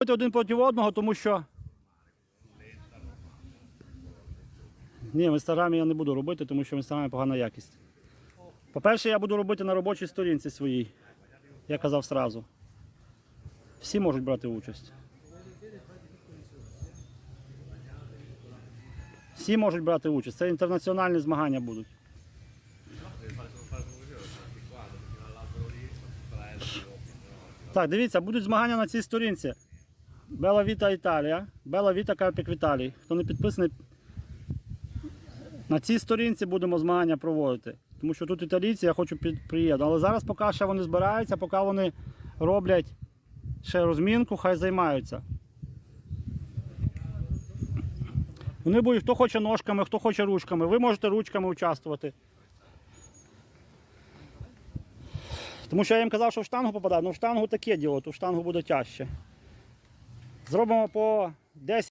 робити один проти одного, тому що. Ні, в інстаграмі я не буду робити, тому що в інстаграмі погана якість. По-перше, я буду робити на робочій сторінці своїй. Я казав сразу. Всі можуть брати участь. Всі можуть брати участь. Це інтернаціональні змагання будуть. Так, дивіться, будуть змагання на цій сторінці. Бела Віта Італія, Бела Віта Карпік Віталій. Хто не підписаний, на цій сторінці будемо змагання проводити. Тому що тут італійці, я хочу приїду. Але зараз поки ще вони збираються, поки вони роблять ще розмінку, хай займаються. Вони будуть, хто хоче ножками, хто хоче ручками. Ви можете ручками участвувати. Тому що я їм казав, що в штангу попадає, ну в штангу таке діло, то в штангу буде тяжче. Зробимо по 10